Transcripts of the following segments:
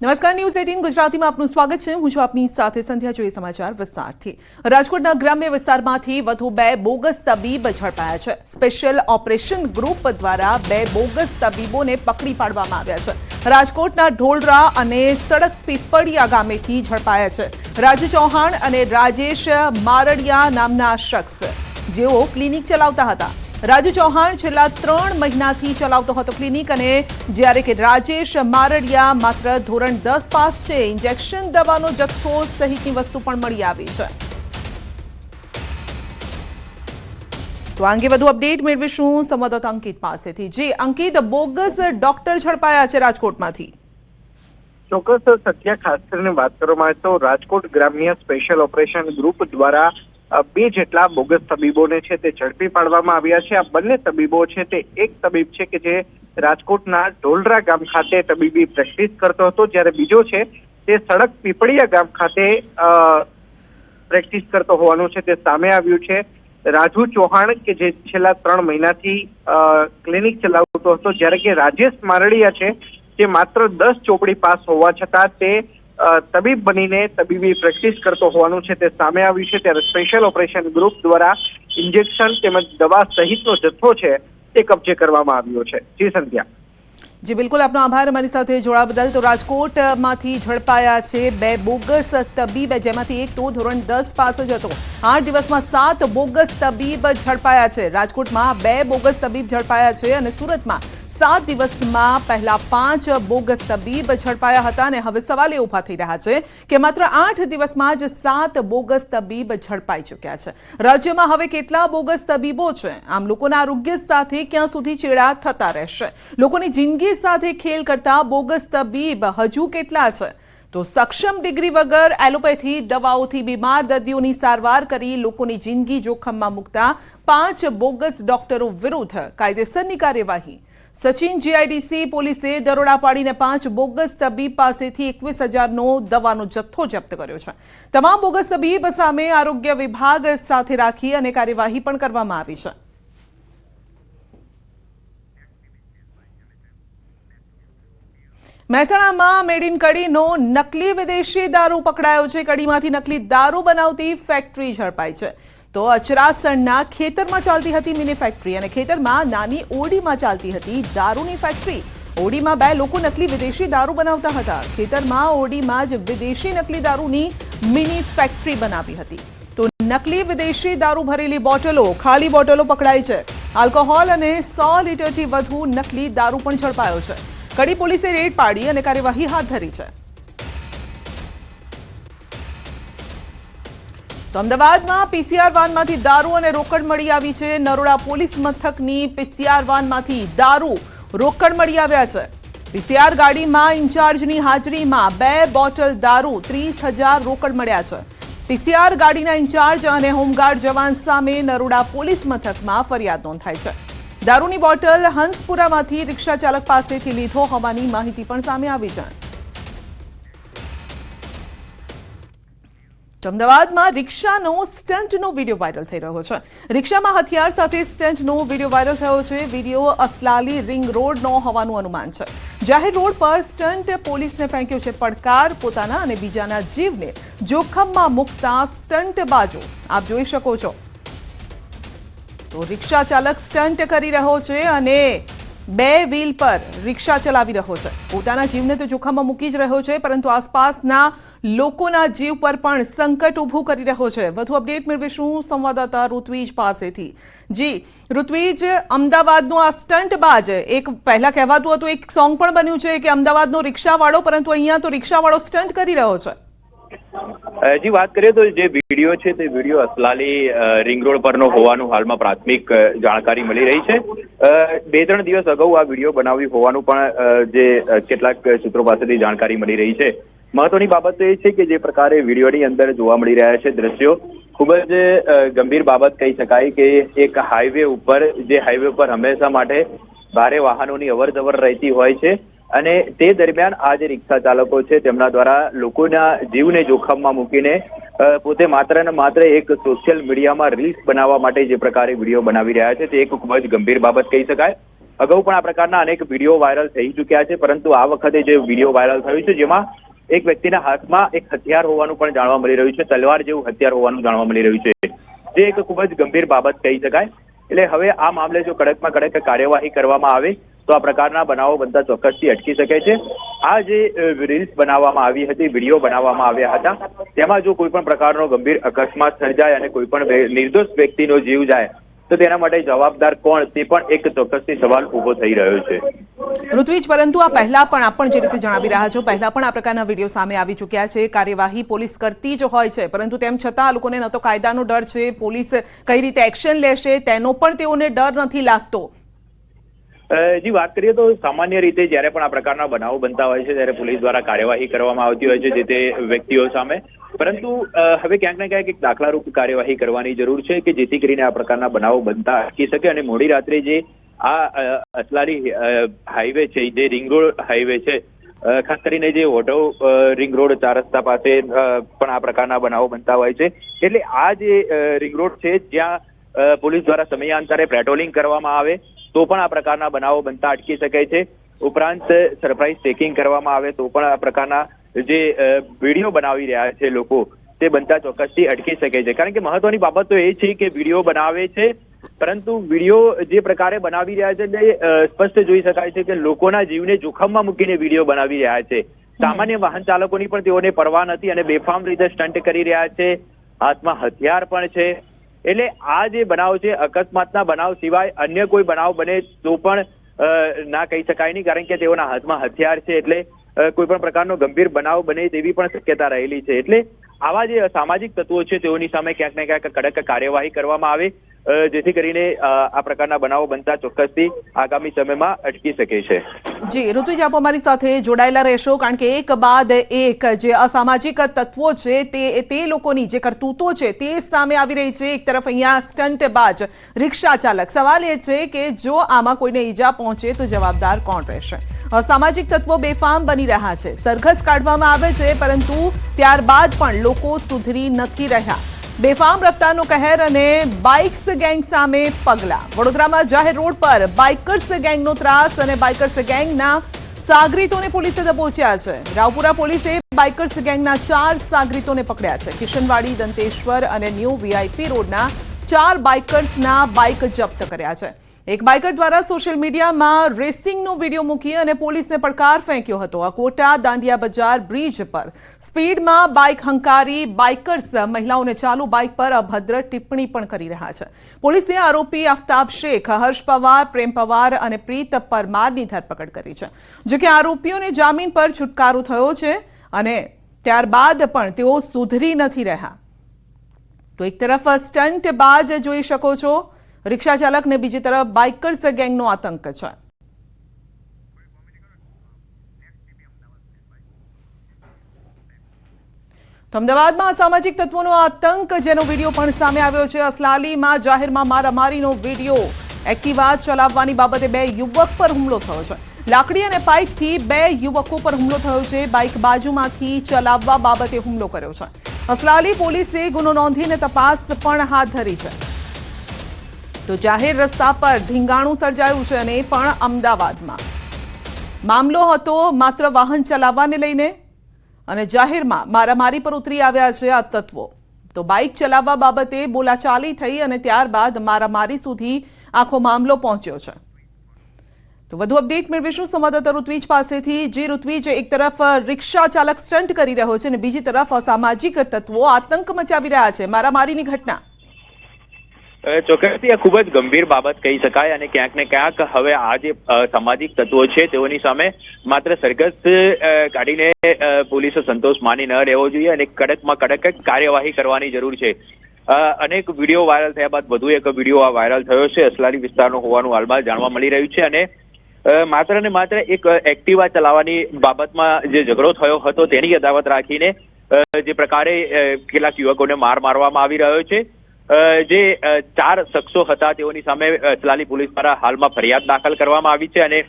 નમસ્કાર, news eighteen ગુજરાતીમાં આપનું સ્વાગત છે. હું છું આપની સાથે સંધ્યા, જોઈએ સમાચાર વિસ્તારથી. રાજકોટના ગ્રામ્ય વિસ્તારમાંથી વધુ બે બોગસ તબીબ ઝડપાયા છે. સ્પેશિયલ ઓપરેશન ગ્રુપ દ્વારા બે બોગસ તબીબોને પકડી પાડવામાં આવ્યા છે. રાજકોટના ઢોલરા અને સડક પીપળિયા ગામેથી ઝડપાયા છે. રાજુ ચૌહાણ અને રાજેશ મારડિયા નામના શખ્સ. જેઓ ક્લિનિક ચલાવતા હતા. રાજુ ચૌહાણ છેલ્લા ત્રણ મહિનાથી ચલાવતો હતો ક્લિનિક અને જ્યારે કે રાજેશ મારડિયા માત્ર ધોરણ દસ પાસ છે, ઇન્જેક્શન દવાનો જથ્થો સહિતની વસ્તુ પણ મળી આવી છે. તો અંગે વધુ અપડેટ મેળવીશું સંવાદદાતા અંકિત પાસેથી. જે, અંકિત, બોગસ ડોક્ટર ઝડપાયા છે રાજકોટમાંથી. ચોક્કસ, સત્યા, ખાસ કરીને વાત કરવામાં આવે તો રાજકોટ ગ્રામ્ય સ્પેશિયલ ઓપરેશન ગ્રુપ દ્વારા બે જેટલા બોગસ તબીબોને છે તે ઝડપી પાડવામાં આવ્યા છે. આ બંને તબીબો છે તે એક તબીબ છે કે જે રાજકોટના ઢોલરા ગામ ખાતે તબીબી પ્રેક્ટિસ કરતો હતો. જ્યારે બીજો છે તે સડક પીપળિયા ગામ ખાતે પ્રેક્ટિસ કરતો હોવાનું છે. તે સામે આવ્યું છે. રાજુ ચૌહાણ કે જે છેલ્લા ત્રણ મહિનાથી ક્લિનિક ચલાવતો હતો. જ્યારે કે રાજેશ મારડિયા છે તે માત્ર દસ ચોપડી પાસ હોવા છતાં તે તબીબ બનીને તબીબી પ્રેક્ટિસ કરતો હોવાનું છે તે સામે આવ્યું છે. ત્યારે સ્પેશિયલ ઓપરેશન ગ્રુપ દ્વારા ઇન્જેક્શન તેમજ દવા સહિતનો જથ્થો છે તે કબજે કરવામાં આવ્યો છે. જી સંધ્યા. જી, બિલકુલ. આપનો આભાર. અમારી સાથે જોડા બદલ તો રાજકોટમાંથી ઝડપાયા છે બે બોગસ તબીબ, જેમાંથી એક તો ધોરણ દસ પાસ જ હતો. આઠ દિવસમાં સાત બોગસ તબીબ ઝડપાયા છે. રાજકોટમાં બે બોગસ તબીબ ઝડપાયા છે અને સુરતમાં સાત દિવસમાં પહેલા પાંચ બોગસ તબીબ ઝડપાયા હતા અને હવે સવાલ એ ઊભા થઈ રહ્યા છે કે માત્ર આઠ દિવસમાં જ સાત બોગસ તબીબ ઝડપાઈ ચૂક્યા છે. રાજ્યમાં હવે કેટલા બોગસ તબીબો છે? આમ લોકોના આરોગ્ય સાથે ક્યાં સુધી ચેડા થતા રહેશે? લોકોની જિંદગી સાથે ખેલ કરતા બોગસ તબીબ હજુ કેટલા છે? તો સક્ષમ ડિગ્રી વગર એલોપેથી, દવાઓથી બીમાર, દર્દીઓની સારવાર કરી લોકોની જિંદગી જોખમમાં મૂકતા પાંચ બોગસ ડોક્ટરો વિરુદ્ધ કાયદેસરની કાર્યવાહી સચિન જીઆઈડીસી પોલીસે દરોડા પાડીને પાંચ બોગસ તબીબ પાસેથી એકવીસ હજારનો દવાનો જથ્થો જપ્ત કર્યો છે. તમામ બોગસ તબીબ સામે આરોગ્ય વિભાગ સાથે રાખી અને કાર્યવાહી પણ કરવામાં આવી છે. મહેસાણામાં મેડ ઇન કડીનો નકલી વિદેશી દારૂ પકડાયો છે. કડીમાંથી નકલી દારૂ બનાવતી ફેક્ટરી ઝડપાઈ છે. તો અચરાસણના ખેતરમાં ચાલતી હતી મિની ફેક્ટરી અને ખેતરમાં નાની ઓડીમાં ચાલતી હતી દારૂની ફેક્ટરી ઓડીમાં બે લોકો નકલી વિદેશી દારૂ બનાવતા હતા. ખેતરમાં ઓડીમાં જ વિદેશી નકલી દારૂની મિની ફેક્ટરી બનાવી હતી. તો નકલી વિદેશી દારૂ ભરેલી બોટલો ખાલી બોટલો પકડાઈ છે. આલ્કોહોલ અને સો લીટરથી વધુ નકલી દારૂ પણ ઝડપાયો છે. કડી પોલીસે રેડ પાડી અને કાર્યવાહી હાથ ધરી છે. તો અમદાવાદમાં પીસીઆર વાનમાંથી દારૂ અને રોકડ મળી આવી છે. નરોડા પોલીસ મથકની પીસીઆર વાનમાંથી દારૂ, રોકડ મળી આવ્યા છે. પીસીઆર ગાડીમાં ઇન્ચાર્જની હાજરીમાં બે બોટલ દારૂ, ત્રીસ હજાર રોકડ મળ્યા છે. પીસીઆર ગાડીના ઇન્ચાર્જ અને હોમગાર્ડ જવાન સામે નરોડા પોલીસ મથકમાં ફરિયાદ નોંધાઈ છે. દારૂની બોટલ હંસપુરામાંથી રિક્ષા ચાલક પાસેથી લીધો હોવાની માહિતી પણ સામે આવી છે. અમદાવાદમાં રિક્ષાનો સ્ટન્ટનો વીડિયો વાયરલ થઈ રહ્યો છે. રિક્ષામાં હથિયાર સાથે સ્ટન્ટનો વીડિયો વાયરલ થયો છે. વીડિયો અસલાલી રિંગ રોડનો હોવાનું અનુમાન છે. જાહેર રોડ પર સ્ટન્ટ પોલીસને ફેંક્યો છે પડકાર, પોતાના અને બીજાના જીવને જોખમમાં મૂકતા સ્ટન્ટ બાજુ આપ જોઈ શકો છો. તો રિક્ષા ચાલક સ્ટન્ટ કરી રહ્યો છે અને બે વ્હીલ પર રિક્ષા ચલાવી રહ્યો છે. પોતાના જીવને તો જોખમમાં મૂકી જ રહ્યો છે, પરંતુ આસપાસના લોકોના જીવ પર પણ સંકટ ઊભું કરી રહ્યો છે. વધુ અપડેટ મેળવીશું સંવાદદાતા ઋત્વિજ પાસેથી. જી, ઋત્વિજ, અમદાવાદનો આ સ્ટન્ટ એક પહેલા કહેવાતું હતું, એક સોંગ પણ બન્યું છે કે અમદાવાદનો રિક્ષાવાળો, પરંતુ અહીંયા તો રિક્ષાવાળો સ્ટન્ટ કરી રહ્યો છે. જી, વાત કરીએ તો જે વીડિયો છે તે વીડિયો અસલાલી રિંગ રોડ પરનો હોવાનું હાલમાં પ્રાથમિક જાણકારી મળી રહી છે. બે ત્રણ દિવસ અગાઉ આ વીડિયો બનાવી હોવાનું પણ જે કેટલાક સૂત્રો પાસેથી જાણકારી મળી રહી છે. મહત્વની બાબત એ છે કે જે પ્રકારે વિડીયોની અંદર જોવા મળી રહ્યા છે દ્રશ્યો, ખૂબ જ ગંભીર બાબત કહી શકાય કે એક હાઈવે ઉપર, જે હાઈવે ઉપર હંમેશા માટે ભારે વાહનોની અવર જવર રહેતી હોય છે અને તે દરમિયાન આ જે રિક્ષા ચાલકો છે તેમના દ્વારા લોકોના જીવને જોખમમાં મૂકીને પોતે માત્ર ને માત્ર એક સોશિયલ મીડિયામાં રીલ્સ બનાવવા માટે જે પ્રકારે વીડિયો બનાવી રહ્યા છે તે એક ખૂબ જ ગંભીર બાબત કહી શકાય. અગાઉ પણ આ પ્રકારના અનેક વીડિયો વાયરલ થઈ ચૂક્યા છે પરંતુ આ વખતે જે વીડિયો વાયરલ થયું છે જેમાં એક વ્યક્તિના હાથમાં એક હથિયાર હોવાનું પણ જાણવા મળી રહ્યું છે. તલવાર જેવું હથિયાર હોવાનું જાણવા મળી રહ્યું છે. જે એક ખૂબ જ ગંભીર બાબત કહી શકાય. એટલે હવે આ મામલે જો કડકમાં કડક કાર્યવાહી કરવામાં આવે, તો આ પ્રકારના બનાવો બનતા ચોક્કસથી અટકી શકે છે. આ જે રીલ્સ બનાવવામાં આવી હતી, વીડિયો બનાવવામાં આવ્યા હતા, તેમાં જો કોઈ પણ પ્રકારનો ગંભીર અકસ્માત સર્જાય અને કોઈ પણ નિર્દોષ વ્યક્તિનો જીવ જાય, તો તેના માટે જવાબદાર કોણ, તે પણ એક ચોક્કસથી સવાલ ઊભો થઈ રહ્યો છે. ઋત્વિજ, પરંતુ આ પહેલા પણ આપણ જે રીતે જણાવી રહ્યા છો, પહેલા પણ આ પ્રકારના વીડિયો સામે આવી ચૂક્યા છે. કાર્યવાહી પોલીસ કરતી જ હોય છે. પરંતુ તેમ છતાં આ લોકોને ન તો કાયદાનો ડર છે. પોલીસ કઈ રીતે એક્શન લેશે તેનો પણ તેઓને ડર નથી લાગતો. જી, વાત કરીએ તો સામાન્ય રીતે જ્યારે પણ આ પ્રકારના બનાવો બનતા હોય છે, ત્યારે પોલીસ દ્વારા કાર્યવાહી કરવામાં આવતી હોય છે જે તે વ્યક્તિઓ સામે. પરંતુ હવે ક્યાંક ને ક્યાંક એક દાખલારૂપ કાર્યવાહી કરવાની જરૂર છે કે જેથી કરીને આ પ્રકારના બનાવો બનતા અટકી શકે અને મોડી રાત્રે જે આ અ, અસલારી અ, હાઈવે છે જે રિંગ રોડ હાઈવે છે ખાસ કરીને જે ઓઢવ રિંગ રોડ ચાર રસ્તા પાસે પણ આ પ્રકારના બનાવો બનતા હોય છે. એટલે આ જે રિંગ રોડ છે જ્યાં પોલીસ દ્વારા સમયાંતરે પેટ્રોલિંગ કરવામાં આવે તો પણ આ પ્રકારના બનાવો બનતા અટકી શકે છે. ઉપરાંત સરપ્રાઇઝ ચેકિંગ કરવામાં આવે તો પણ આ પ્રકારના જે વીડિયો બનાવી રહ્યા છે લોકો તે બનતા ચોક્કસથી અટકી શકે છે. કારણ કે મહત્વની બાબત તો એ છે કે વીડિયો બનાવે છે પરંતુ વીડિયો જે પ્રકારે બનાવી રહ્યા છે તે સ્પષ્ટ જોઈ શકાય છે કે લોકોના જીવને જોખમમાં મૂકીને વીડિયો બનાવી રહ્યા છે. સામાન્ય વાહન ચાલકોની પણ તેઓને પરવા નથી અને બેફામ રીતે સ્ટન્ટ કરી રહ્યા છે. હાથમાં હથિયાર પણ છે. એટલે આ જે બનાવ છે અકસ્માતના બનાવ સિવાય અન્ય કોઈ બનાવ બને તો પણ ના કહી શકાય નહીં કારણ કે તેઓના હાથમાં હથિયાર છે એટલે કોઈ પણ પ્રકારનો ગંભીર બનાવ બને તેવી પણ શક્યતા રહેલી છે. એટલે આવા જે સામાજિક તત્વો છે તેઓની સામે ક્યાંક ને ક્યાંક કડક કાર્યવાહી કરવામાં આવે. જેથી કરીને આ પ્રકારના બનાવો બનતા ચોક્કસથી આગામી સમયમાં અટકી શકે છે. જી ઋતુજ આપ અમારી સાથે જોડાયેલા રહેશો, કારણ કે એક બાદ એક જે અસામાજિક તત્વો છે, તે તે લોકોની જે કરતૂતો છે, તે સામે આવી રહી છે. એક તરફ અહીંયા સ્ટન્ટ બાજ રિક્ષા ચાલક. સવાલ એ છે કે જો આમાં કોઈને ઈજા પહોંચે, તો જવાબદાર કોણ રહેશે? અસામાજિક તત્વો બેફામ બની રહ્યા છે. સરઘસ કાઢવામાં આવે છે, પરંતુ ત્યારબાદ પણ લોકો સુધરી નથી રહ્યા. બેફામ રફતારનો કહેર અને બાઇક્સ ગેંગ સામે પગલા. વડોદરામાં જાહેર રોડ પર બાઇકર્સ ગેંગનો ત્રાસ અને બાઇકર્સ ગેંગના સાગરીતોને પોલીસે દબોચ્યા છે. રાવપુરા પોલીસે બાઇકર્સ ગેંગના ચાર સાગરીતોને પકડ્યા છે. કિશનવાડી, દંતેશ્વર અને ન્યૂ વીઆઈપી રોડના ચાર બાઇકર્સના બાઇક જપ્ત કર્યા છે. એક બાઇકર દ્વારા સોશિયલ મીડિયામાં રેસિંગનો વીડિયો મૂકી અને પોલીસને પડકાર ફેંક્યો હતો. અકોટા દાંડિયા બજાર બ્રિજ પર. સ્પીડમાં બાઇક હંકારી બાઇકર્સ મહિલાઓને ચાલુ બાઇક પર અભદ્ર ટિપ્પણી પણ કરી રહ્યા છે. પોલીસે આરોપી આફતાબ શેખ, હર્ષ પવાર, પ્રેમ પવાર અને પ્રીત પરમારની ધરપકડ કરી છે. જોકે આરોપીઓને જામીન પર છુટકારો થયો છે અને ત્યારબાદ પણ તેઓ સુધરી નથી રહ્યા. તો એક તરફ સ્ટન્ટ બાજ જોઈ શકો છો. રિક્ષા ચાલક ને બીજી તરફ બાઇકર્સ ગેંગનો આતંક છે. અમદાવાદમાં અસામાજિક તત્વોનો આતંક, જેનો વીડિયો પણ સામે આવ્યો છે. અસલાલીમાં જાહેરમાં મારામારીનો વીડિયો. એક્ટિવા ચલાવવાની બાબતે બે યુવક પર હુમલો થયો છે. લાકડી અને પાઇપથી બે યુવકો પર હુમલો થયો છે. બાઇક બાજુમાંથી ચલાવવા બાબતે હુમલો કર્યો છે. અસલાલી પોલીસે ગુનો નોંધીને તપાસ પણ હાથ ધરી છે. તો જાહેર રસ્તા પર ધીંગાણું સર્જાયું છે અને પણ અમદાવાદમાં. મામલો હતો માત્ર વાહન ચલાવવાને લઈને અને જાહેરમાં મારામારી પર ઉતરી આવ્યા છે આ તત્વો. તો બાઇક ચલાવવા બાબતે બોલાચાલી થઈ અને ત્યારબાદ મારામારી સુધી આખો મામલો પહોંચ્યો છે. તો વધુ અપડેટ મેળવીશું સંવાદદાતા ઋત્વિજ પાસેથી, જે ઋત્વિજ એક તરફ રિક્ષા ચાલક સ્ટન્ટ કરી રહ્યો છે અને બીજી તરફ અસામાજિક તત્વો આતંક મચાવી રહ્યા છે. મારામારીની ઘટના. ચોક્કસથી આ ખૂબ જ ગંભીર બાબત કહી શકાય અને ક્યાંક ને ક્યાંક હવે આ જે સામાજિક તત્વો છે તેઓની સામે માત્ર સરઘસ કાઢીને પોલીસે સંતોષ માની ન રહેવો જોઈએ અને કડકમાં કડક કાર્યવાહી કરવાની જરૂર છે. અનેક વીડિયો વાયરલ થયા બાદ વધુ એક વીડિયો આ વાયરલ થયો છે અસલાલી વિસ્તારનો હોવાનું હાલમાં જાણવા મળી રહ્યું છે અને માત્ર ને માત્ર એક એક્ટિવા ચલાવવાની બાબતમાં જે ઝઘડો થયો હતો તેની અદાવત રાખીને જે પ્રકારે કેટલાક યુવકોને માર મારવામાં આવી રહ્યો છે. જે ચાર શખ્સો હતા તેઓની સામે ચલાલી પોલીસ દ્વારા હાલમાં ફરિયાદ દાખલ કરવામાં આવી છે અને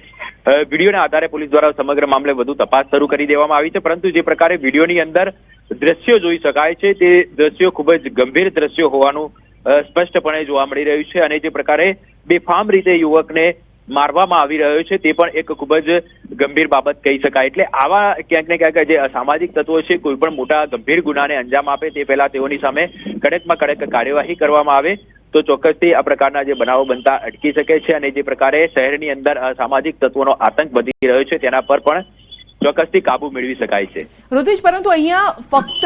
વિડીયોના આધારે પોલીસ દ્વારા સમગ્ર મામલે વધુ તપાસ શરૂ કરી દેવામાં આવી છે. પરંતુ જે પ્રકારે વિડીયોની અંદર દ્રશ્યો જોઈ શકાય છે, તે દ્રશ્યો ખૂબ જ ગંભીર દ્રશ્યો હોવાનું સ્પષ્ટપણે જોવા મળી રહ્યું છે અને જે પ્રકારે બેફામ રીતે યુવકને મારવામાં આવી રહ્યો છે તે પણ એક ખૂબ જ ગંભીર બાબત કહી શકાય. એટલે આવા ક્યાંક ને ક્યાંક જે અસામાજિક તત્વો છે, કોઈ પણ મોટા ગંભીર ગુનાને અંજામ આપે તે પહેલા તેઓની સામે કડકમાં કડક કાર્યવાહી કરવામાં આવે. તો ચોક્કસથી આ પ્રકારના જે બનાવો બનતા અટકી શકે છે અને જે પ્રકારે શહેરની અંદર અસામાજિક તત્વોનો આતંક વધી રહ્યો છે તેના પર પણ ચોક્કસથી કાબુ મેળવી શકાય છે. ઋતિશ, પરંતુ અહીંયા ફક્ત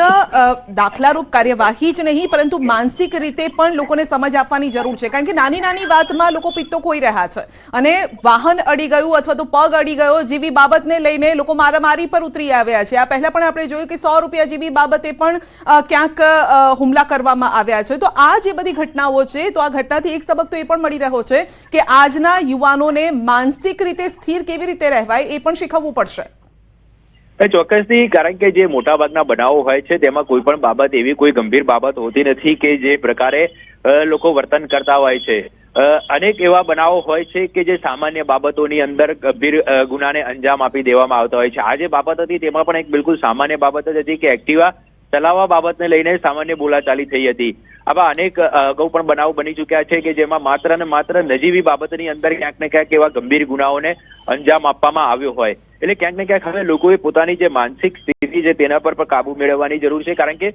દાખલારૂપ કાર્યવાહી જ નહીં, પરંતુ માનસિક રીતે પણ લોકોને સમજ આપવાની જરૂર છે. કારણ કે નાની નાની વાતમાં લોકો પિત્તો ખોઈ રહ્યા છે. અને વાહન અડી ગયું અથવા તો પગ અડી ગયો જેવી બાબતને લઈને લોકો મારામારી પર ઉતરી આવ્યા છે. આ પહેલા પણ આપણે જોયું કે સો રૂપિયા જેવી બાબતે પણ ક્યાંક હુમલા કરવામાં આવ્યા છે. તો આ જે બધી ઘટનાઓ છે, તો આ ઘટનાથી એક સબક તો એ પણ મળી રહ્યો છે કે આજના યુવાનોને માનસિક રીતે સ્થિર કેવી રીતે રહેવાય એ પણ શીખવવું પડશે. એ ચોક્કસથી, કારણ કે જે મોટાભાગના બનાવો હોય છે, તેમાં કોઈ પણ બાબત, એવી કોઈ ગંભીર બાબત હોતી નથી કે જે પ્રકારે લોકો વર્તન કરતા હોય છે. અનેક એવા બનાવો હોય છે કે જે સામાન્ય બાબતોની અંદર ગંભીર ગુનાને અંજામ આપી દેવામાં આવતા હોય છે. આ જે બાબત હતી તેમાં પણ એક બિલકુલ સામાન્ય બાબત જ હતી કે એક્ટિવા ચલાવવા બાબતને લઈને સામાન્ય બોલાચાલી થઈ હતી. આવા અનેક અગાઉ પણ બનાવ બની ચૂક્યા છે કે જેમાં માત્ર ને માત્ર નજીવી બાબતની અંદર ક્યાંક ને ક્યાંક એવા ગંભીર ગુનાઓને અંજામ આપવામાં આવ્યો હોય. એટલે ક્યાંક ને ક્યાંક હવે લોકોએ પોતાની જે માનસિક સ્થિતિ છે તેના પર પણ કાબુ મેળવવાની જરૂર છે. કારણ કે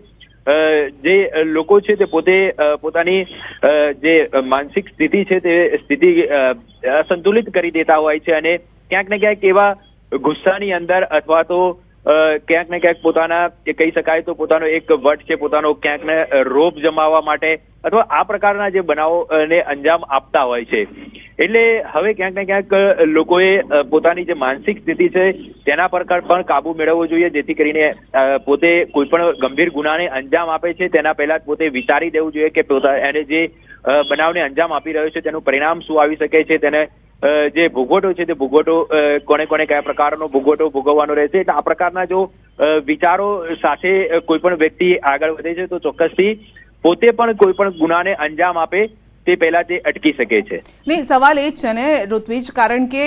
જે લોકો છે તે પોતે પોતાની જે માનસિક સ્થિતિ છે તે સ્થિતિ અસંતુલિત સંતુલિત કરી દેતા હોય છે અને ક્યાંક ને ક્યાંક એવા ગુસ્સાની અંદર અથવા તો ક્યાંક ને ક્યાંક પોતાના કહી શકાય તો પોતાનો એક વટ છે, પોતાનો ક્યાંક ને રોપ જમાવવા માટે અથવા આ પ્રકારના જે બનાવોને અંજામ આપતા હોય છે. એટલે હવે ક્યાંક ને ક્યાંક લોકોએ પોતાની જે માનસિક સ્થિતિ છે, તેના પર પણ કાબુ મેળવવો જોઈએ, જેથી કરીને પોતે કોઈ પણ ગંભીર ગુનાને અંજામ આપે છે, તેના પહેલા પોતે વિચારી દેવું જોઈએ કે પોતા, એને જે બનાવને અંજામ આપી રહ્યો છે, તેનું પરિણામ શું આવી શકે છે, તેને જે ભોગવટો છે તે ભોગવટો અ, કોને કોને કયા પ્રકારનો ભોગવટો ભોગવવાનો રહેશે એટલે આ પ્રકારના જો વિચારો સાથે કોઈ પણ વ્યક્તિ આગળ વધે છે તો ચોક્કસથી પોતે પણ કોઈ પણ ગુનાને અંજામ આપે તે પહેલા તે અટકી શકે છે. નહીં, સવાલ એ જ છે ને, ઋત્વિજ, કારણ કે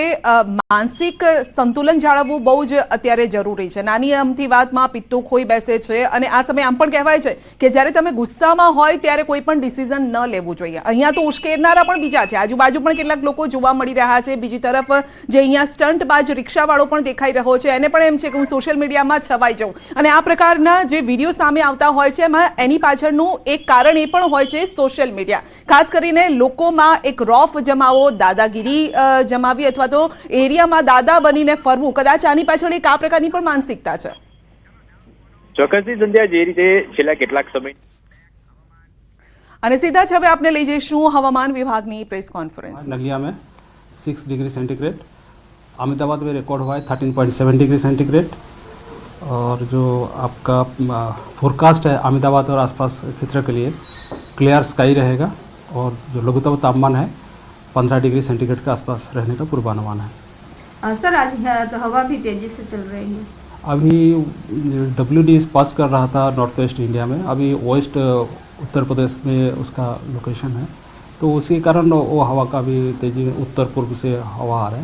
માનસિક સંતુલન જાળવવું બહુ જ અત્યારે જરૂરી છે. નાની અમથી વાતમાં પિત્તો ખોઈ બેસે છે અને આ સમય આમ પણ કહેવાય છે કે જ્યારે તમે ગુસ્સામાં હોય ત્યારે કોઈ પણ ડિસિઝન ન લેવું જોઈએ. અહીંયા તો ઉશ્કેરનારા પણ બીજા છે. આજુબાજુ પણ કેટલાક લોકો જોવા મળી રહ્યા છે. બીજી તરફ, જે અહીંયા સ્ટન્ટ બાજ રિક્ષાવાળો પણ દેખાઈ રહ્યો છે. એને પણ એમ છે કે હું સોશિયલ મીડિયામાં છવાઈ જાઉં. અને આ પ્રકારના જે વીડિયો સામે આવતા હોય છે, એમાં એની પાછળનું એક કારણ એ પણ હોય છે સોશિયલ મીડિયા. ખાસ કરીને લોકોમાં એક રોફ જમાવો દાદાગીરી અ, જમાવી અથવા તો એરિયામાં દાદા બનીને ફરવું કદાચ આની પાછળ એક આ પ્રકારની પણ માનસિકતા છે ચોક્કસથી સંધ્યા જે રીતે છેલ્લા કેટલાક સમય અને સીધા જ હવે આપણે લઈ જઈશું હવામાન વિભાગની પ્રેસ કોન્ફરન્સ नलिया में सिक्स डिग्री सेंटीग्रेड अहमदाबाद में रिकॉर्ड हुआ है thirteen point seven degree centigrade और जो आपका फोरकास्ट है अहमदाबाद और आसपास क्षेत्र के लिए क्लियर स्काई रहेगा और जो लघुतम तापमान है पंद्रह डिग्री सेंटीग्रेड के आसपास रहने का पूर्वानुमान है। अ, सर आज तो हवा भी तेज़ी से चल रही है। अभी डब्ल्यू डी पास कर रहा था नॉर्थ वेस्ट इंडिया में। अभी वेस्ट उत्तर प्रदेश में उसका लोकेशन है। तो उसी कारण वो हवा का भी तेज़ी उत्तर पूर्व से हवा आ रहा है।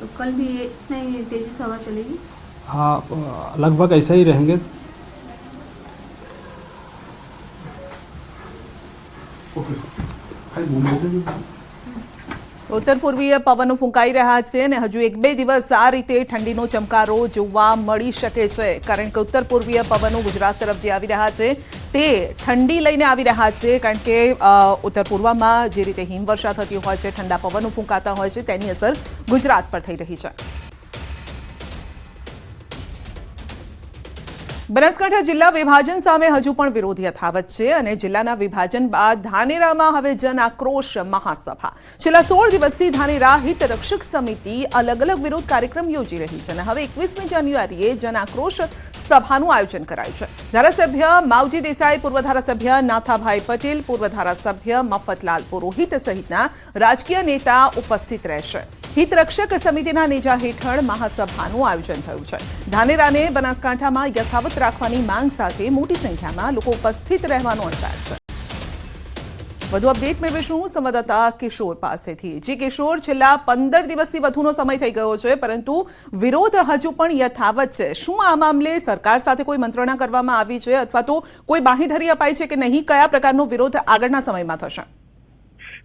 तो कल भी इतने ही तेज़ी से हवा चलेगी? हाँ लगभग ऐसा ही रहेंगे। ઉત્તર પૂર્વીય પવનો ફૂંકાઈ રહ્યા છે અને હજુ એક બે દિવસ આ રીતે ઠંડીનો ચમકારો જોવા મળી શકે છે. કારણ કે ઉત્તર પૂર્વીય પવનો ગુજરાત તરફ જે આવી રહ્યા છે, તે ઠંડી લઈને આવી રહ્યા છે. કારણ કે ઉત્તર પૂર્વમાં જે રીતે હિમવર્ષા થતી હોય છે, ઠંડા પવનો ફૂંકાતા હોય છે, તેની અસર ગુજરાત પર થઈ રહી છે. બનાસકાંઠા જિલ્લા વિભાજન સામે હજુ પણ વિરોધ યથાવત છે અને જિલ્લાના વિભાજન બાદ ધાનેરામાં હવે જન આક્રોશ મહાસભા. છેલ્લા સોળ દિવસથી ધાનેરા હિત રક્ષક સમિતિ અલગ અલગ વિરોધ કાર્યક્રમ યોજી રહી છે અને હવે એકવીસમી જાન્યુઆરીએ જન આક્રોશ સભાનું આયોજન કરાયું છે. ધારાસભ્ય માવજી દેસાઈ, પૂર્વ ધારાસભ્ય નાથાભાઈ પટેલ, પૂર્વ ધારાસભ્ય મફતલાલ પુરોહિત સહિતના રાજકીય નેતા ઉપસ્થિત રહેશે. હિતરક્ષક સમિતિના નેજા હેઠળ મહાસભાનું આયોજન થયું છે. ધાનેરાને બનાસકાંઠામાં યથાવત રાખવાની માંગ સાથે મોટી સંખ્યામાં લોકો ઉપસ્થિત રહેવાનો અંદાજ છે. વધુ અપડેટ મેળવીશું સંવાદદાતા કિશોર પાસેથી. જે કિશોર, છેલ્લા પંદર દિવસથી વધુનો સમય થઈ ગયો છે, પરંતુ વિરોધ હજુ પણ યથાવત છે. શું આ મામલે સરકાર સાથે કોઈ મંત્રણા કરવામાં આવી છે, અથવા તો કોઈ બાંહેધરી અપાઈ છે કે નહીં? કયા પ્રકારનો વિરોધ આગળના સમયમાં થશે?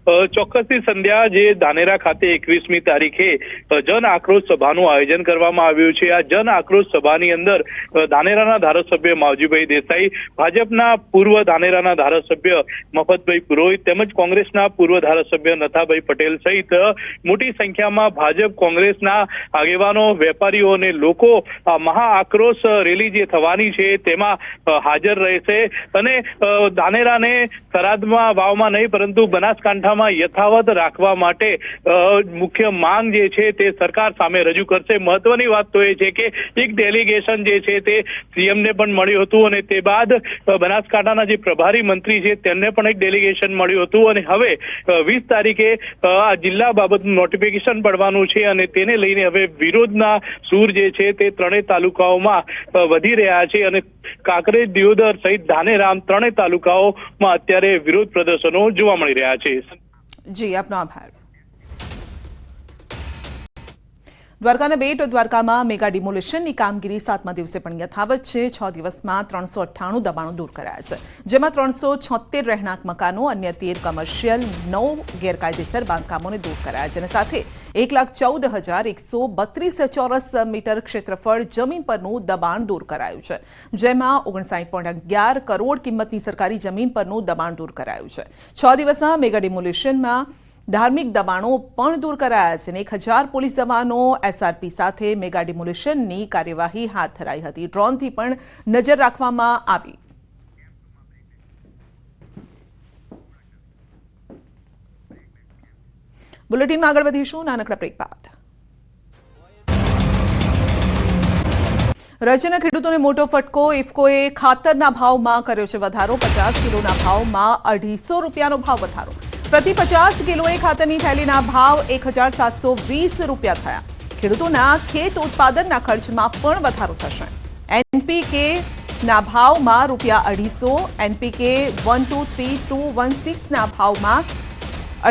ચોક્કસથી સંધ્યા જે ધાનેરા ખાતે એકવીસમી તારીખે જન આક્રોશ સભાનું આયોજન કરવામાં આવ્યું છે. આ જન આક્રોશ સભાની અંદર અ, ધાનેરાના ધારાસભ્ય માવજીભાઈ દેસાઈ ભાજપના પૂર્વ ધાનેરાના ધારાસભ્ય મફતભાઈ પુરોહિત તેમજ કોંગ્રેસના પૂર્વ ધારાસભ્ય નથાભાઈ પટેલ સહિત મોટી સંખ્યામાં ભાજપ કોંગ્રેસના આગેવાનો વેપારીઓ અને લોકો આ મહા આક્રોશ રેલી જે થવાની છે તેમાં હાજર રહેશે. અને અ, ધાનેરાને થરાદમાં વાવમાં નહીં પરંતુ બનાસકાંઠામાં યથાવત રાખવા માટે મુખ્ય માંગ જે છે તે સરકાર સામે રજૂ કરશે. મહત્વની વાત તો એ છે કે, એક ડેલિગેશન જે છે તે સીએમને પણ મળ્યું હતું અને તે બાદ બનાસકાંઠાના જે પ્રભારી મંત્રી છે તેમને પણ એક ડેલિગેશન મળ્યું હતું અને હવે વીસ તારીખે આ જિલ્લા બાબતનું નોટિફિકેશન પડવાનું છે અને તેને લઈને હવે વિરોધના સૂર જે છે તે ત્રણેય તાલુકાઓમાં વધી રહ્યા છે અને કાંકરેજ, દિયોદર સહિત ધાનેરામ ત્રણેય તાલુકાઓમાં અત્યારે વિરોધ પ્રદર્શનો જોવા મળી રહ્યા છે. જી આપનો આભાર. દ્વારકાના બેટ દ્વારકામાં મેગા ડિમોલિશનની કામગીરી સાતમા દિવસે પણ યથાવત છે. છ દિવસમાં ત્રણસો અઠ્ઠાણું દબાણો દૂર કરાયા છે. જેમાં ત્રણસો છોતેર રહેણાંક મકાનો, અન્ય તેર કમર્શિયલ નવ ગેરકાયદેસર બાંધકામોને દૂર કરાયા છે. અને સાથે એક લાખ ચૌદ હજાર એકસો બત્રીસ ચોરસ મીટર ક્ષેત્રફળ જમીન પરનું દબાણ દૂર કરાયું છે. જેમાં ઓગણસાઠ પોઈન્ટ અગિયાર કરોડ કિંમતની સરકારી જમીન પરનું દબાણ દૂર કરાયું છે. છ દિવસના મેગા ડિમોલિશનમાં ધાર્મિક દબાણો પણ દૂર કરાયા છે અને એક હજાર પોલીસ જવાનો એસઆરપી સાથે મેગા ડિમોલિશનની કાર્યવાહી હાથ ધરાઈ હતી. ડ્રોનથી પણ નજર રાખવામાં આવી. બુલેટિનમાં આગળ વધીશું. નાનકડા બ્રેક બાદ. રાજ્યના ખેડૂતોને મોટો ફટકો ઇફકોએ ખાતરના ભાવમાં કર્યો છે વધારો. પચાસ કિલોના ભાવમાં અઢીસો રૂપિયાનો ભાવ વધારો. પ્રતિ પચાસ કિલોએ ખાતરની થેલીના ભાવ એક હજાર સાતસો વીસ રૂપિયા થયા. ખેડૂતોના ખેત ઉત્પાદનના ખર્ચમાં પણ વધારો થશે. એનપીકે ના ભાવમાં રૂપિયા અઢીસો, NPK one, two, three, two, one સિક્સના ભાવમાં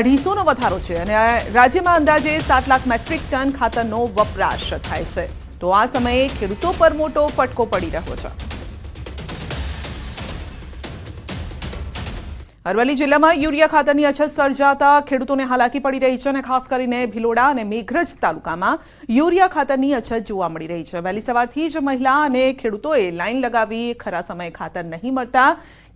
અઢીસોનો વધારો છે અને રાજ્યમાં અંદાજે સાત લાખ મેટ્રિક ટન ખાતરનો વપરાશ થાય છે. તો આ સમયે ખેડૂતો પર મોટો ફટકો પડી રહ્યો છે. અરવલ્લી જિલ્લામાં યુરિયા ખાતરની અછત સર્જાતા ખેડૂતોને હાલાકી પડી રહી છે અને ખાસ કરીને ભિલોડા અને મેઘરજ તાલુકામાં યુરિયા ખાતરની અછત જોવા મળી રહી છે. વહેલી સવારથી જ મહિલા અને ખેડૂતોએ લાઈન લગાવી ખરા સમયે ખાતર નહીં મળતા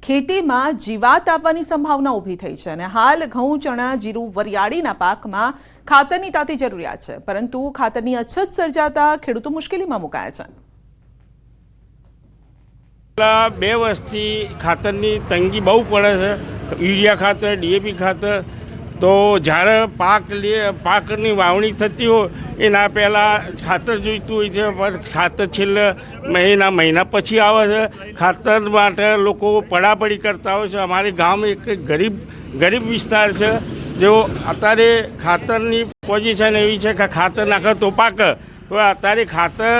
ખેતીમાં જીવાત આવવાની સંભાવના ઊભી થઈ છે અને હાલ ઘઉં, ચણા, જીરું, વરિયાળીના પાકમાં ખાતરની તાતી જરૂરિયાત છે. પરંતુ ખાતરની અછત સર્જાતા ખેડૂતો મુશ્કેલીમાં મુકાયા છે. બે વર્ષથી ખાતરની તંગી બહુ પડે છે. યુરિયા ખાતર ડીએપી ખાતર. તો જ્યારે પાક લે, પાકની વાવણી થતી હોય, એના પહેલાં ખાતર જોઈતું હોય છે, પણ ખાતર છેલ્લે મહિના મહિના પછી આવે છે. ખાતર માટે લોકો પડાપડી કરતા હોય છે. અમારે ગામ એક ગરીબ ગરીબ વિસ્તાર છે. જો અત્યારે ખાતરની પોઝિશન એવી છે કે ખાતર નાખે તો પાક. તો અત્યારે ખાતર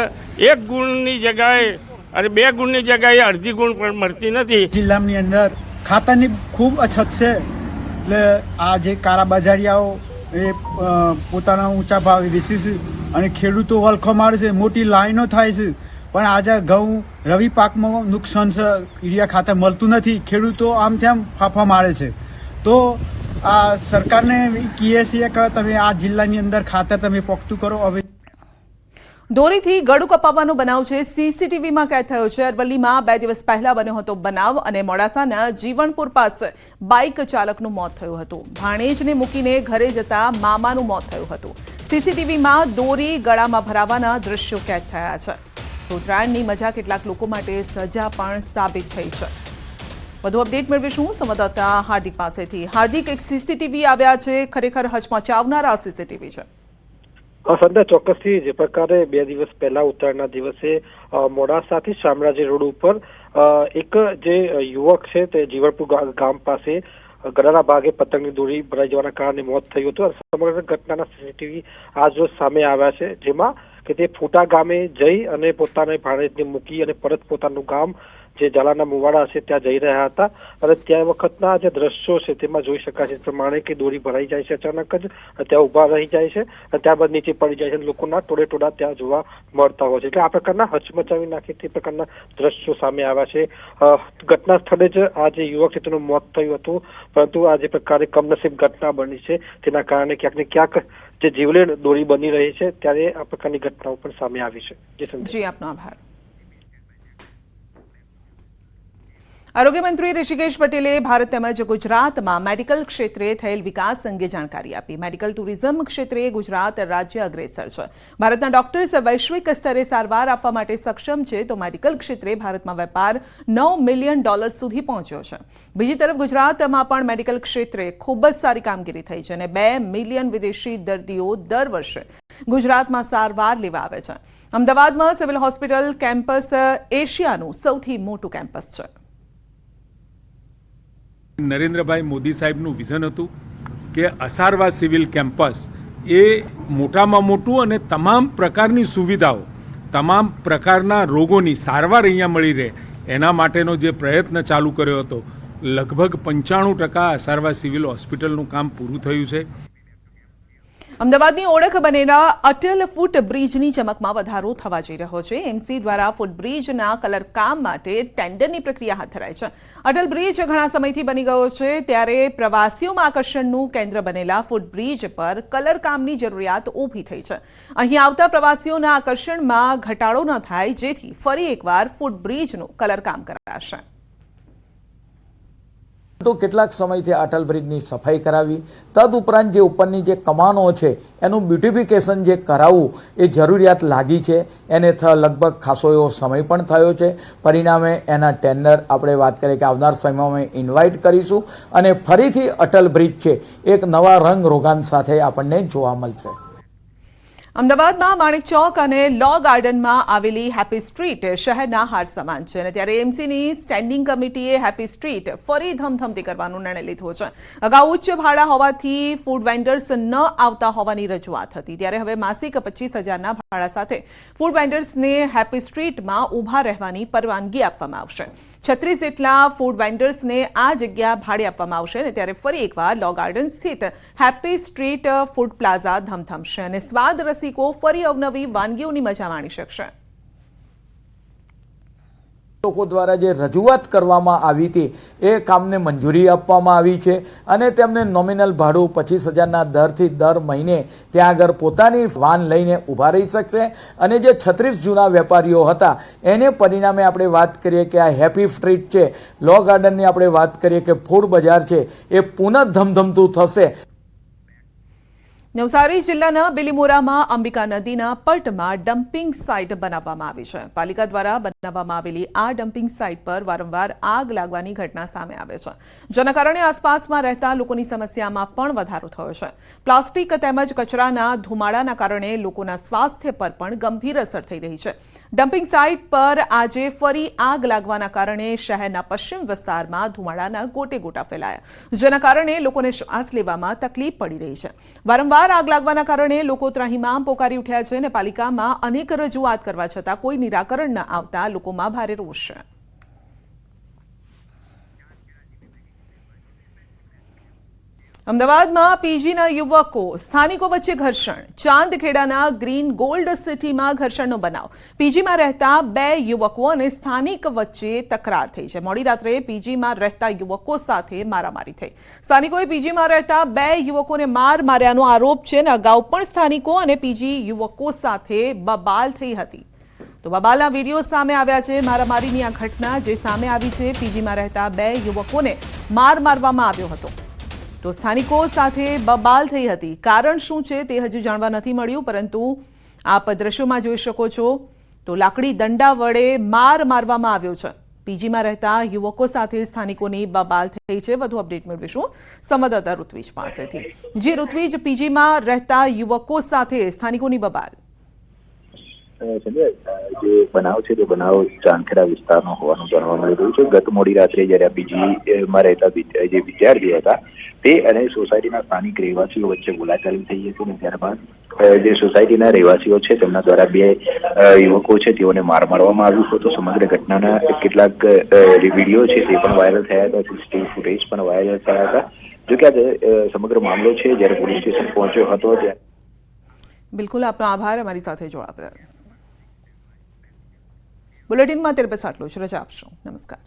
એક ગુણની જગ્યાએ, અને બે ગુણની જગ્યાએ અડધી ગુણ પણ મળતી નથી. જિલ્લાની અંદર ખાતરની ખૂબ અછત છે. એટલે આ જે કારાબજારિયાઓ, એ પોતાના ઊંચા ભાવે વેચે છે અને ખેડૂતો વલખો મારે છે. મોટી લાઈનો થાય છે. પણ આજે ઘઉં રવિ પાકમાં નુકસાન છે. યુરિયા ખાતર મળતું નથી. ખેડૂતો આમ તેમ ફાફા મારે છે. તો આ સરકારને કહીએ છીએ કે તમે આ જિલ્લાની અંદર ખાતર તમે પોખતું કરો. હવે દોરીથી ગળું કપાવવાનો બનાવ છે. સીસીટીવીમાં કેદ થયો છે. અરવલ્લીમાં બે દિવસ પહેલા બન્યો હતો બનાવ અને મોડાસાના જીવણપુર પાસે બાઇક ચાલકનું મોત થયું હતું. ભાણેજને મૂકીને ઘરે જતા મામાનું મોત થયું હતું. સીસીટીવીમાં દોરી ગળામાં ભરાવાના દ્રશ્યો કેદ થયા છે. ઉત્તરાયણની મજા કેટલાક લોકો માટે સજા પણ સાબિત થઈ છે. વધુ અપડેટ મેળવીશું સંવાદદાતા હાર્દિક પાસેથી. હાર્દિક, એક સીસીટીવી આવ્યા છે. ખરેખર હચમચાવનારા સીસીટીવી છે. સંધા ચોક્કસથી જે પ્રકારે બે દિવસ પહેલા ઉત્તરાયણના દિવસે મોડાસાથી શામળાજી રોડ ઉપર એક જે યુવક છે તે જીવણપુર ગામ પાસે ગળાના ભાગે પતંગની દોરી ભરાઈ જવાના કારણે મોત થયું હતું. સમગ્ર ઘટનાના સીસીટીવી આજરોજ સામે આવ્યા છે, જેમાં કે તે ફૂટા ગામે જઈ અને પોતાને ભાણેજને મૂકી અને પરત પોતાનું ગામ જે ઝાલાના મુવાડા છે ત્યાં જઈ રહ્યા હતા. અને ત્યાં વખતના જે દ્રશ્યો છે તેમાં જોઈ શકાય છે પ્રમાણે કે દોરી ભરાઈ જાય છે અચાનક જ ત્યાં ઊભા રહી જાય છે, અને ત્યારબાદ નીચે પડી જાય છે લોકોના ટોળે ટોળા ત્યાં જોવા મળતા હોય છે. એટલે આ પ્રકારના હચમચાવી નાખે તે પ્રકારના દ્રશ્યો સામે આવ્યા છે. ઘટના સ્થળે જ આ જે યુવક છે તેનું મોત થયું હતું, પરંતુ આ જે પ્રકારે કમનસીબ ઘટના બની છે, તેના કારણે ક્યાંક ને ક્યાંક જે જીવલેણ દોરી બની રહી છે, ત્યારે આ પ્રકારની ઘટનાઓ પણ સામે આવી છે. જી, આપનો આભાર. આરોગ્ય મંત્રી ઋષિકેશ પટેલે ભારત તેમજ ગુજરાતમાં મેડિકલ ક્ષેત્રે થયેલ વિકાસ અંગે જાણકારી આપી. મેડિકલ ટુરિઝમ ક્ષેત્રે ગુજરાત રાજ્ય અગ્રેસર છે. ભારતના ડોક્ટર્સ વૈશ્વિક સ્તરે સારવાર આપવા માટે સક્ષમ છે તો મેડિકલ ક્ષેત્રે ભારતમાં વેપાર નવ મિલિયન ડોલર સુધી પહોંચ્યો છે. બીજી તરફ ગુજરાતમાં પણ મેડિકલ ક્ષેત્રે ખૂબ જ સારી કામગીરી થઈ છે અને બે મિલિયન વિદેશી દર્દીઓ દર વર્ષે ગુજરાતમાં સારવાર લેવા આવે છે. અમદાવાદમાં સિવિલ હોસ્પિટલ કેમ્પસ એશિયાનું સૌથી મોટું કેમ્પસ છે. નરેન્દ્રભાઈ મોદી સાહેબનું વિઝન હતું કે અસારવા સિવિલ કેમ્પસ એ મોટામાં મોટું અને તમામ પ્રકારની સુવિધાઓ, તમામ પ્રકારના રોગોની સારવાર અહીંયા મળી રહે. એના માટેનો જે પ્રયત્ન ચાલુ કર્યો હતો, લગભગ પંચાણું ટકા અસારવા સિવિલ હોસ્પિટલનું કામ પૂરું થયું છે. અમદાવાદની ઓળખ બનેલા અટલ ફૂટ બ્રિજની ચમકમાં વધારો થવા જઈ રહ્યો છે. એમસી દ્વારા ફૂટ બ્રિજના કલરકામ માટે ટેન્ડરની પ્રક્રિયા હાથ ધરાઈ છે. અટલ બ્રિજ ઘણા સમયથી બની ગયો છે, ત્યારે પ્રવાસીઓમાં આકર્ષણનું કેન્દ્ર બનેલા ફૂટ બ્રિજ પર કલરકામની જરૂરિયાત ઊભી થઈ છે. અહીં આવતા પ્રવાસીઓના આકર્ષણમાં ઘટાડો ન થાય, જેથી ફરી એકવાર ફૂટ બ્રિજનું કલર કામ કરાશે. તો કેટલાક સમયથી અટલ બ્રિજની સફાઈ કરાવી, તદુપરાંત જે ઉપરની જે કમાનો છે, એનું બ્યુટિફિકેશન જે કરાવવું એ જરૂરિયાત લાગી છે. એને લગભગ ખાસો એવો સમય પણ થયો છે. પરિણામે એના ટેન્ડર આપણે વાત કરીએ કે આવનાર સમયમાં અમે ઇન્વાઇટ કરીશું અને ફરીથી અટલ બ્રિજ છે, એક નવા રંગ રોગાન સાથે આપણને જોવા મળશે. અમદાવાદમાં માણેક ચોક અને લો ગાર્ડનમાં આવેલી હેપી સ્ટ્રીટ શહેરના હાર સમાન છે અને ત્યારે એમસીની સ્ટેન્ડિંગ કમિટીએ હેપી સ્ટ્રીટ ફરી ધમધમતી કરવાનો નિર્ણય લીધો છે. અગાઉ ઉચ્ચ ભાડા હોવાથી ફૂડ વેન્ડર્સ ન આવતા હોવાની રજૂઆત હતી. ત્યારે હવે માસિક પચીસ હજારના ભાડા સાથે ફૂડ વેન્ડર્સને હેપી સ્ટ્રીટમાં ઊભા રહેવાની પરવાનગી આપવામાં આવશે. છત્રીસ જેટલા ફૂડ વેન્ડર્સને આ જગ્યા ભાડે આપવામાં આવશે અને ત્યારે ફરી એકવાર લો ગાર્ડન સ્થિત હેપી સ્ટ્રીટ ફૂડ પ્લાઝા ધમધમશે અને સ્વાદ રસિકો ફરી અવનવી વાનગીઓની મજા માણી શકશે. લોકો દ્વારા જે રજૂઆત કરવામાં આવી હતી, એ કામને મંજૂરી આપવામાં આવી છે અને તેમને નોમિનલ ભાડું પચીસ હજારના દરથી દર મહિને ત્યાં આગળ પોતાની વાન લઈને ઊભા રહી શકશે. અને જે છત્રીસ જૂના વેપારીઓ હતા, એને પરિણામે આપણે વાત કરીએ કે આ હેપી સ્ટ્રીટ છે લો ગાર્ડનની આપણે વાત કરીએ કે ફૂડ બજાર છે, એ પુનઃ ધમધમતું થશે. નવસારી જિલ્લાના બિલીમોરામાં અંબિકા નદીના પટમાં ડમ્પિંગ સાઇટ બનાવવામાં આવી છે. પાલિકા દ્વારા બનાવવામાં આવેલી આ ડમ્પિંગ સાઇટ પર વારંવાર આગ લાગવાની ઘટના સામે આવે છે. જેના કારણે આસપાસમાં રહેતા લોકોની સમસ્યામાં પણ વધારો થયો છે. પ્લાસ્ટિક તેમજ કચરાના ધુમાડાના કારણે લોકોના સ્વાસ્થ્ય પર પણ ગંભીર અસર થઈ રહી છે. ડમ્પિંગ સાઇટ પર આજે ફરી આગ લાગવાના કારણે શહેરના પશ્ચિમ વિસ્તારમાં ધુમાડાના ગોટે ગોટા ફેલાયા. જેના કારણે લોકોને શ્વાસ લેવામાં તકલીફ પડી રહી છે. વારંવાર આગ લાગવાના કારણે લોકો ત્રાહીમામ પોકારી ઉઠ્યા છે અને પાલિકામાં અનેક રજૂઆત કરવા છતાં કોઈ નિરાકરણ ન આવતા લોકોમાં ભારે રોષ છે. અમદાવાદમાં પીજીના યુવકો, સ્થાનિકો વચ્ચે ઘર્ષણ. ચાંદખેડાના ગ્રીન ગોલ્ડ સિટીમાં ઘર્ષણનો બનાવ. પીજીમાં રહેતા બે યુવકો અને સ્થાનિક વચ્ચે તકરાર થઈ છે. મોડી રાત્રે પીજીમાં રહેતા યુવકો સાથે મારામારી થઈ. સ્થાનિકોએ પીજીમાં રહેતા બે યુવકોને માર માર્યાનો આરોપ છે અને અગાઉ પણ સ્થાનિકો અને પીજી યુવકો સાથે બબાલ થઈ હતી. તો બબાલના વીડિયો સામે આવ્યા છે મારામારીની આ ઘટના જે સામે આવી છે. પીજીમાં રહેતા બે યુવકોને માર મારવામાં આવ્યો હતો. તો સ્થાનિકો સાથે બબાલ થઈ હતી. કારણ શું છે તે હજુ જાણવા નથી મળ્યું, પરંતુ આપ દ્રશ્યોમાં જોઈ શકો છો તો લાકડી દંડા વડે માર મારવામાં આવ્યો છે. પીજીમાં રહેતા યુવકો સાથે સ્થાનિકોની બબાલ થઈ છે. વધુ અપડેટ મેળવીશું સંવાદદાતા ઋત્વિજ પાસેથી. જે ઋત્વિજ, પીજીમાં રહેતા યુવકો સાથે સ્થાનિકોની બબાલ. જે બનાવ છે તે બનાવ ચાંદખેડા વિસ્તારનો હોવાનું જાણવા મળી રહ્યું છે. ગત મોડી રાત્રે જ્યારે પીજીમાં રહેતા જે વિદ્યાર્થીઓ હતા તે અને સોસાયટીના સ્થાનિક રહેવાસીઓ વચ્ચે બોલાચાલી થઈ હતી અને ત્યારબાદ જે સોસાયટીના રહેવાસીઓ છે તેમના દ્વારા બે યુવકો છે તેઓને માર મારવામાં આવ્યું હતું. સમગ્ર ઘટનાના કેટલાક વીડિયો છે તે પણ વાયરલ થયા હતા. સીસીટીવી ફૂટેજ પણ વાયરલ થયા હતા. જો કે આજે સમગ્ર મામલો છે જ્યારે પોલીસ સ્ટેશન પહોંચ્યો હતો ત્યારે બિલકુલ, આપનો આભાર. અમારી સાથે જોડાવા બદલ. બુલેટિનમાં અત્યારે બસ આટલું જ. રજા આપશો. નમસ્કાર.